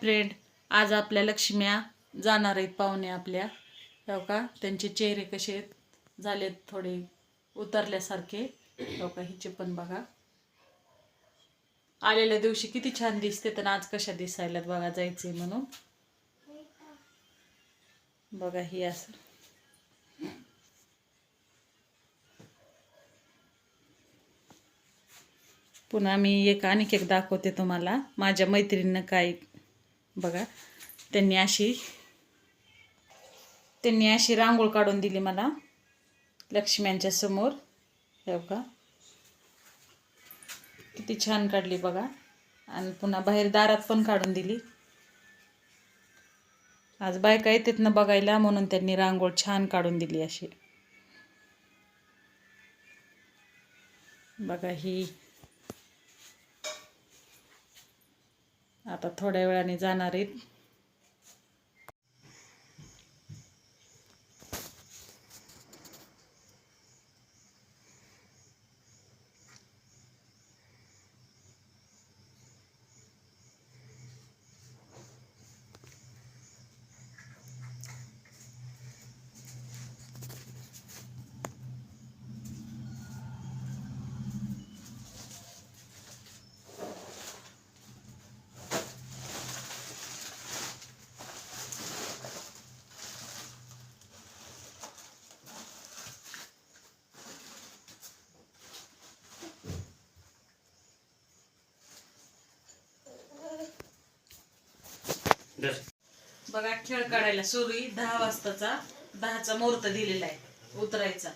Friend आज आपल्या लक्ष्म्या जाणार आहेत पाहुणे आपल्या. हो का? त्यांचे चेहरे कसे आहेत? झालेत थोडे उतरल्यासारखे. हो का? हिचे पण बघा. आलेल्या दिवशी किती छान दिसते तर आज कशा दिसायला बघा जायचे म्हणून. बघा ही असं. पुन्हा मी एक आणखी एक दाखवते तुम्हाला. माझ्या मैत्रिणीनं काय बघा. त्यांनी अशी त्यांनी अशी रांगोळ काढून दिली मला लक्ष्म्यांच्या समोर. हे बघा. किती छान काढली बघा. आणि पुन्हा बाहेर दारात पण काढून दिली. आज बायका येतात ना बघायला म्हणून त्यांनी रांगोळ छान काढून दिली अशी. बघा ही आता थोड्या वेळाने जाणार आहेत. बघा खेळ काढायला सुरू दहा वाजताचा दहाचा मुहूर्त दिलेला आहे. उतरायचा.